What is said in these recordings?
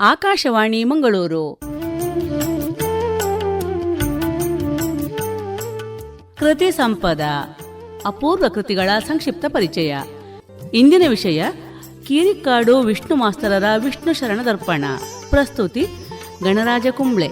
ಆಕಾಶವಾಣಿ ಮಂಗಳೂರು. ಕೃತಿ ಸಂಪದ, ಅಪೂರ್ವ ಕೃತಿಗಳ ಸಂಕ್ಷಿಪ್ತ ಪರಿಚಯ. ಇಂದಿನ ವಿಷಯ, ಕೀರಿಕಾಡು ವಿಷ್ಣು ಮಾಸ್ತರರ ವಿಷ್ಣು ಶರಣ ದರ್ಪಣ ಪ್ರಸ್ತುತಿ, ಗಣರಾಜ ಕುಂಬ್ಳೆ.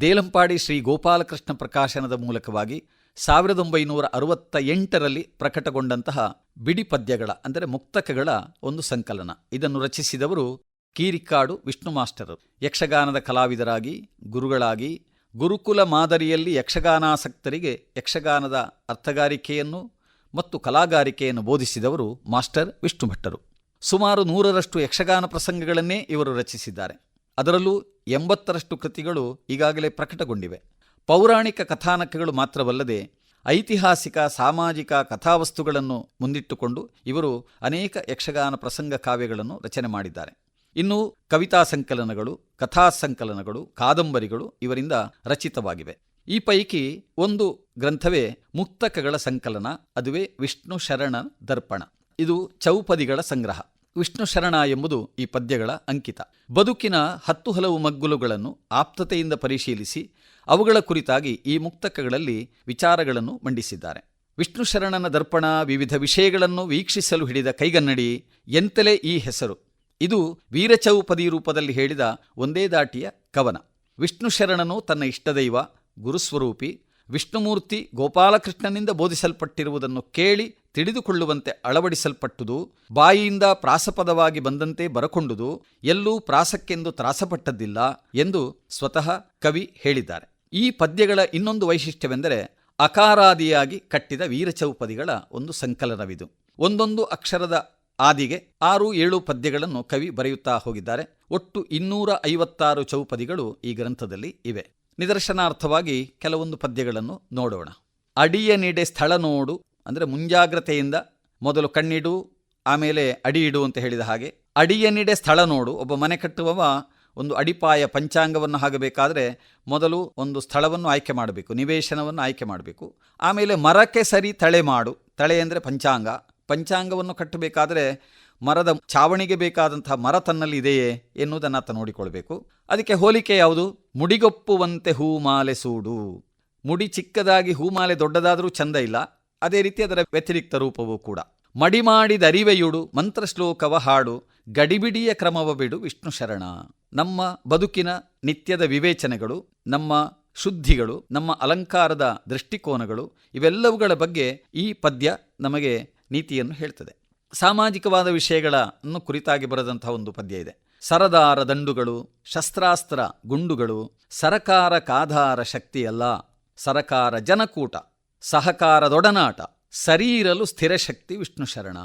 ದೇಲಂಪಾಡಿ ಶ್ರೀ ಗೋಪಾಲಕೃಷ್ಣ ಪ್ರಕಾಶನದ ಮೂಲಕವಾಗಿ ಸಾವಿರದ ಒಂಬೈನೂರ ಅರವತ್ತ ಎಂಟರಲ್ಲಿ ಪ್ರಕಟಗೊಂಡಂತಹ ಬಿಡಿ ಪದ್ಯಗಳ, ಅಂದರೆ ಮುಕ್ತಕಗಳ ಒಂದು ಸಂಕಲನ. ಇದನ್ನು ರಚಿಸಿದವರು ಕೀರಿಕಾಡು ವಿಷ್ಣು ಮಾಸ್ಟರ್. ಯಕ್ಷಗಾನದ ಕಲಾವಿದರಾಗಿ, ಗುರುಗಳಾಗಿ, ಗುರುಕುಲ ಮಾದರಿಯಲ್ಲಿ ಯಕ್ಷಗಾನಾಸಕ್ತರಿಗೆ ಯಕ್ಷಗಾನದ ಅರ್ಥಗಾರಿಕೆಯನ್ನು ಮತ್ತು ಕಲಾಗಾರಿಕೆಯನ್ನು ಬೋಧಿಸಿದವರು ಮಾಸ್ಟರ್ ವಿಷ್ಣು ಭಟ್ಟರು. ಸುಮಾರು ನೂರರಷ್ಟು ಯಕ್ಷಗಾನ ಪ್ರಸಂಗಗಳನ್ನೇ ಇವರು ರಚಿಸಿದ್ದಾರೆ. ಅದರಲ್ಲೂ ಎಂಬತ್ತರಷ್ಟು ಕೃತಿಗಳು ಈಗಾಗಲೇ ಪ್ರಕಟಗೊಂಡಿವೆ. ಪೌರಾಣಿಕ ಕಥಾನಕಗಳು ಮಾತ್ರವಲ್ಲದೆ ಐತಿಹಾಸಿಕ, ಸಾಮಾಜಿಕ ಕಥಾವಸ್ತುಗಳನ್ನು ಮುಂದಿಟ್ಟುಕೊಂಡು ಇವರು ಅನೇಕ ಯಕ್ಷಗಾನ ಪ್ರಸಂಗ ಕಾವ್ಯಗಳನ್ನು ರಚನೆ ಮಾಡಿದ್ದಾರೆ. ಇನ್ನು ಕವಿತಾ ಸಂಕಲನಗಳು, ಕಥಾ ಸಂಕಲನಗಳು, ಕಾದಂಬರಿಗಳು ಇವರಿಂದ ರಚಿತವಾಗಿವೆ. ಈ ಪೈಕಿ ಒಂದು ಗ್ರಂಥವೇ ಮುಕ್ತಕಗಳ ಸಂಕಲನ, ಅದುವೇ ವಿಷ್ಣು ಶರಣ ದರ್ಪಣ. ಇದು ಚೌಪದಿಗಳ ಸಂಗ್ರಹ. ವಿಷ್ಣು ಶರಣ ಎಂಬುದು ಈ ಪದ್ಯಗಳ ಅಂಕಿತ. ಬದುಕಿನ ಹತ್ತು ಹಲವು ಮಗ್ಗುಲುಗಳನ್ನು ಆಪ್ತತೆಯಿಂದ ಪರಿಶೀಲಿಸಿ ಅವುಗಳ ಕುರಿತಾಗಿ ಈ ಮುಕ್ತಕಗಳಲ್ಲಿ ವಿಚಾರಗಳನ್ನು ಮಂಡಿಸಿದ್ದಾರೆ. ವಿಷ್ಣು ಶರಣನ ದರ್ಪಣ ವಿವಿಧ ವಿಷಯಗಳನ್ನು ವೀಕ್ಷಿಸಲು ಹಿಡಿದ ಕೈಗನ್ನಡಿ, ಎಂತಲೇ ಈ ಹೆಸರು ಇದು ವೀರಚೌಪದಿ ರೂಪದಲ್ಲಿ ಹೇಳಿದ ಒಂದೇ ದಾಟಿಯ ಕವನ. ವಿಷ್ಣು ಶರಣನು ತನ್ನ ಇಷ್ಟದೈವ, ಗುರುಸ್ವರೂಪಿ, ವಿಷ್ಣುಮೂರ್ತಿ ಗೋಪಾಲಕೃಷ್ಣನಿಂದ ಬೋಧಿಸಲ್ಪಟ್ಟಿರುವುದನ್ನು ಕೇಳಿ ತಿಳಿದುಕೊಳ್ಳುವಂತೆ ಅಳವಡಿಸಲ್ಪಟ್ಟುದು, ಬಾಯಿಯಿಂದ ಪ್ರಾಸಪದವಾಗಿ ಬಂದಂತೆ ಬರಕೊಂಡುದು, ಎಲ್ಲೂ ಪ್ರಾಸಕ್ಕೆಂದು ತ್ರಾಸಪಟ್ಟದ್ದಿಲ್ಲ ಎಂದು ಸ್ವತಃ ಕವಿ ಹೇಳಿದ್ದಾರೆ. ಈ ಪದ್ಯಗಳ ಇನ್ನೊಂದು ವೈಶಿಷ್ಟ್ಯವೆಂದರೆ ಅಕಾರಾದಿಯಾಗಿ ಕಟ್ಟಿದ ವೀರಚೌಪದಿಗಳ ಒಂದು ಸಂಕಲನವಿದು. ಒಂದೊಂದು ಅಕ್ಷರದ ಆದಿಗೆ ಆರು ಏಳು ಪದ್ಯಗಳನ್ನು ಕವಿ ಬರೆಯುತ್ತಾ ಹೋಗಿದ್ದಾರೆ. ಒಟ್ಟು ಇನ್ನೂರ ಐವತ್ತಾರು ಚೌಪದಿಗಳು ಈ ಗ್ರಂಥದಲ್ಲಿ ಇವೆ. ನಿದರ್ಶನಾರ್ಥವಾಗಿ ಕೆಲವೊಂದು ಪದ್ಯಗಳನ್ನು ನೋಡೋಣ. ಅಡಿಯ ನೀಡೆ ಸ್ಥಳ ನೋಡು, ಅಂದರೆ ಮುಂಜಾಗ್ರತೆಯಿಂದ ಮೊದಲು ಕಣ್ಣಿಡು, ಆಮೇಲೆ ಅಡಿ ಇಡು ಅಂತ ಹೇಳಿದ ಹಾಗೆ. ಅಡಿಯ ನೀಡೆ ಸ್ಥಳ ನೋಡು, ಒಬ್ಬ ಮನೆ ಕಟ್ಟುವವ ಒಂದು ಅಡಿಪಾಯ ಪಂಚಾಂಗವನ್ನು ಹಾಗಬೇಕಾದರೆ ಮೊದಲು ಒಂದು ಸ್ಥಳವನ್ನು ಆಯ್ಕೆ ಮಾಡಬೇಕು, ನಿವೇಶನವನ್ನು ಆಯ್ಕೆ ಮಾಡಬೇಕು. ಆಮೇಲೆ ಮರಕ್ಕೆ ಸರಿ ತಳೆ ಮಾಡು, ತಳೆ ಅಂದರೆ ಪಂಚಾಂಗ. ಪಂಚಾಂಗವನ್ನು ಕಟ್ಟಬೇಕಾದರೆ ಮರದ ಛಾವಣಿಗೆ ಬೇಕಾದಂಥ ಮರ ತನ್ನಲ್ಲಿ ಇದೆಯೇ ಎನ್ನುವುದನ್ನು ಆತ ನೋಡಿಕೊಳ್ಬೇಕು. ಅದಕ್ಕೆ ಹೋಲಿಕೆ ಯಾವುದು? ಮುಡಿಗೊಪ್ಪುವಂತೆ ಹೂಮಾಲೆ ಸೂಡು. ಮುಡಿ ಚಿಕ್ಕದಾಗಿ ಹೂಮಾಲೆ ದೊಡ್ಡದಾದರೂ ಚಂದ ಇಲ್ಲ. ಅದೇ ರೀತಿ ಅದರ ವ್ಯತಿರಿಕ್ತ ರೂಪವೂ ಕೂಡ. ಮಡಿ ಮಾಡಿದ ಅರಿವೆಯುಡು ಮಂತ್ರಶ್ಲೋಕವ ಹಾಡು, ಗಡಿಬಿಡಿಯ ಕ್ರಮವ ಬಿಡು ವಿಷ್ಣು ಶರಣ. ನಮ್ಮ ಬದುಕಿನ ನಿತ್ಯದ ವಿವೇಚನೆಗಳು, ನಮ್ಮ ಶುದ್ಧಿಗಳು, ನಮ್ಮ ಅಲಂಕಾರದ ದೃಷ್ಟಿಕೋನಗಳು ಇವೆಲ್ಲವುಗಳ ಬಗ್ಗೆ ಈ ಪದ್ಯ ನಮಗೆ ನೀತಿಯನ್ನು ಹೇಳ್ತದೆ. ಸಾಮಾಜಿಕವಾದ ವಿಷಯಗಳನ್ನು ಕುರಿತಾಗಿ ಬರೆದಂತಹ ಒಂದು ಪದ್ಯ ಇದೆ. ಸರದಾರ ದಂಡುಗಳು, ಶಸ್ತ್ರಾಸ್ತ್ರ ಗುಂಡುಗಳು, ಸರಕಾರ ಕಾಧಾರ ಶಕ್ತಿಯಲ್ಲ, ಸರಕಾರ ಜನಕೂಟ, ಸಹಕಾರದೊಡನಾಟ ಸ್ಥಿರ ಶಕ್ತಿ ವಿಷ್ಣು ಶರಣ.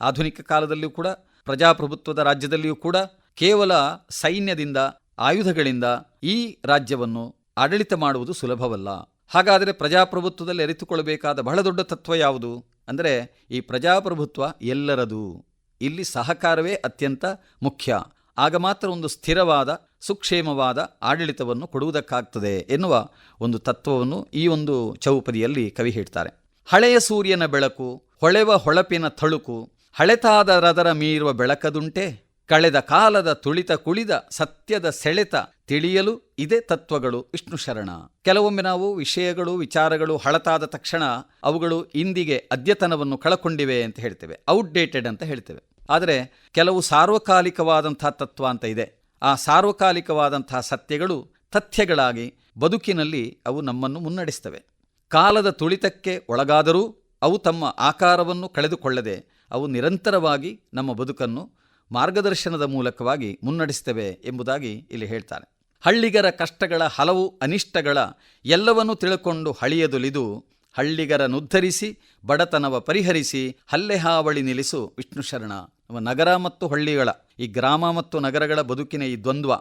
ಆಧುನಿಕ ಕಾಲದಲ್ಲಿಯೂ ಕೂಡ, ಪ್ರಜಾಪ್ರಭುತ್ವದ ರಾಜ್ಯದಲ್ಲಿಯೂ ಕೂಡ, ಕೇವಲ ಸೈನ್ಯದಿಂದ, ಆಯುಧಗಳಿಂದ ಈ ರಾಜ್ಯವನ್ನು ಆಡಳಿತ ಮಾಡುವುದು ಸುಲಭವಲ್ಲ. ಹಾಗಾದರೆ ಪ್ರಜಾಪ್ರಭುತ್ವದಲ್ಲಿ ಅರಿತುಕೊಳ್ಳಬೇಕಾದ ಬಹಳ ದೊಡ್ಡ ತತ್ವ ಯಾವುದು? ಅಂದರೆ ಈ ಪ್ರಜಾಪ್ರಭುತ್ವ ಎಲ್ಲರದು. ಇಲ್ಲಿ ಸಹಕಾರವೇ ಅತ್ಯಂತ ಮುಖ್ಯ. ಆಗ ಮಾತ್ರ ಒಂದು ಸ್ಥಿರವಾದ, ಸುಕ್ಷೇಮವಾದ ಆಡಳಿತವನ್ನು ಕೊಡುವುದಕ್ಕಾಗ್ತದೆ ಎನ್ನುವ ಒಂದು ತತ್ವವನ್ನು ಈ ಒಂದು ಚೌಪದಿಯಲ್ಲಿ ಕವಿ ಹೇಳ್ತಾರೆ. ಹಳೆಯ ಸೂರ್ಯನ ಬೆಳಕು, ಹೊಳೆವ ಹೊಳಪಿನ ತಳುಕು ಹಳೆತಾದರದರ ಮೀರುವ ಬೆಳಕದುಂಟೆ? ಕಳೆದ ಕಾಲದ ತುಳಿತ ಕುಳಿದ ಸತ್ಯದ ಸೆಳೆತ ತಿಳಿಯಲು ಇದೇ ತತ್ವಗಳು ವಿಷ್ಣು ಶರಣ. ಕೆಲವೊಮ್ಮೆ ನಾವು ವಿಷಯಗಳು, ವಿಚಾರಗಳು ಹಳತಾದ ತಕ್ಷಣ ಅವುಗಳು ಇಂದಿಗೆ ಅದ್ಯತನವನ್ನು ಕಳಕೊಂಡಿವೆ ಅಂತ ಹೇಳ್ತೇವೆ ಔಟ್ಡೇಟೆಡ್ ಅಂತ ಹೇಳ್ತೇವೆ. ಆದರೆ ಕೆಲವು ಸಾರ್ವಕಾಲಿಕವಾದಂಥ ತತ್ವ ಅಂತ ಇದೆ. ಆ ಸಾರ್ವಕಾಲಿಕವಾದಂತಹ ಸತ್ಯಗಳು ತಥ್ಯಗಳಾಗಿ ಬದುಕಿನಲ್ಲಿ ಅವು ನಮ್ಮನ್ನು ಮುನ್ನಡೆಸ್ತವೆ. ಕಾಲದ ತುಳಿತಕ್ಕೆ ಒಳಗಾದರೂ ಅವು ತಮ್ಮ ಆಕಾರವನ್ನು ಕಳೆದುಕೊಳ್ಳದೆ ಅವು ನಿರಂತರವಾಗಿ ನಮ್ಮ ಬದುಕನ್ನು ಮಾರ್ಗದರ್ಶನದ ಮೂಲಕವಾಗಿ ಮುನ್ನಡೆಸ್ತೇವೆ ಎಂಬುದಾಗಿ ಇಲ್ಲಿ ಹೇಳ್ತಾನೆ. ಹಳ್ಳಿಗರ ಕಷ್ಟಗಳ ಹಲವು ಅನಿಷ್ಟಗಳ ಎಲ್ಲವನ್ನೂ ತಿಳ್ಕೊಂಡು ಹಳಿಯದುಲಿದು ಹಳ್ಳಿಗರನ್ನುದ್ಧರಿಸಿ ಬಡತನವ ಪರಿಹರಿಸಿ, ಹಲ್ಲೆ ಹಾವಳಿ ನಿಲ್ಲಿಸು ವಿಷ್ಣು ಶರಣ. ನಗರ ಮತ್ತು ಹಳ್ಳಿಗಳ, ಈ ಗ್ರಾಮ ಮತ್ತು ನಗರಗಳ ಬದುಕಿನ ಈ ದ್ವಂದ್ವ,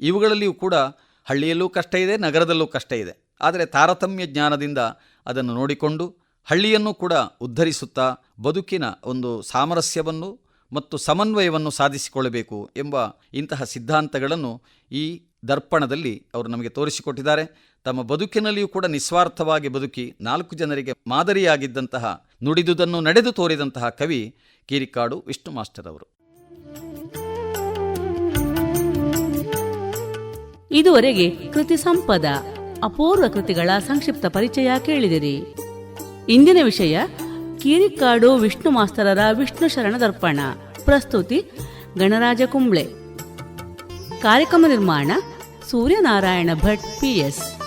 ಇವುಗಳಲ್ಲಿಯೂ ಕೂಡ ಹಳ್ಳಿಯಲ್ಲೂ ಕಷ್ಟ ಇದೆ, ನಗರದಲ್ಲೂ ಕಷ್ಟ ಇದೆ. ಆದರೆ ತಾರತಮ್ಯ ಜ್ಞಾನದಿಂದ ಅದನ್ನು ನೋಡಿಕೊಂಡು ಹಳ್ಳಿಯನ್ನು ಕೂಡ ಉದ್ಧರಿಸುತ್ತಾ ಬದುಕಿನ ಒಂದು ಸಾಮರಸ್ಯವನ್ನು ಮತ್ತು ಸಮನ್ವಯವನ್ನು ಸಾಧಿಸಿಕೊಳ್ಳಬೇಕು ಎಂಬ ಇಂತಹ ಸಿದ್ಧಾಂತಗಳನ್ನು ಈ ದರ್ಪಣದಲ್ಲಿ ಅವರು ನಮಗೆ ತೋರಿಸಿಕೊಟ್ಟಿದ್ದಾರೆ. ತಮ್ಮ ಬದುಕಿನಲ್ಲಿಯೂ ಕೂಡ ನಿಸ್ವಾರ್ಥವಾಗಿ ಬದುಕಿ ನಾಲ್ಕು ಜನರಿಗೆ ಮಾದರಿಯಾಗಿದ್ದಂತಹ, ನುಡಿದುದನ್ನು ನಡೆದು ತೋರಿದಂತಹ ಕವಿ ಕೀರಿಕಾಡು ವಿಷ್ಣು ಮಾಸ್ಟರ್ ಅವರು. ಇದುವರೆಗೆ ಕೃತಿ ಸಂಪದ, ಅಪೂರ್ವ ಕೃತಿಗಳ ಸಂಕ್ಷಿಪ್ತ ಪರಿಚಯ ಕೇಳಿದಿರಿ. ಇಂದಿನ ವಿಷಯ ಕೀರಿಕಾಡು ವಿಷ್ಣು ಮಾಸ್ತರರ ವಿಷ್ಣು ಶರಣ ದರ್ಪಣ. ಪ್ರಸ್ತುತಿ ಗಣರಾಜ ಕುಂಬ್ಳೆ. ಕಾರ್ಯಕ್ರಮ ನಿರ್ಮಾಣ ಸೂರ್ಯನಾರಾಯಣ ಭಟ್ ಪಿಎಸ್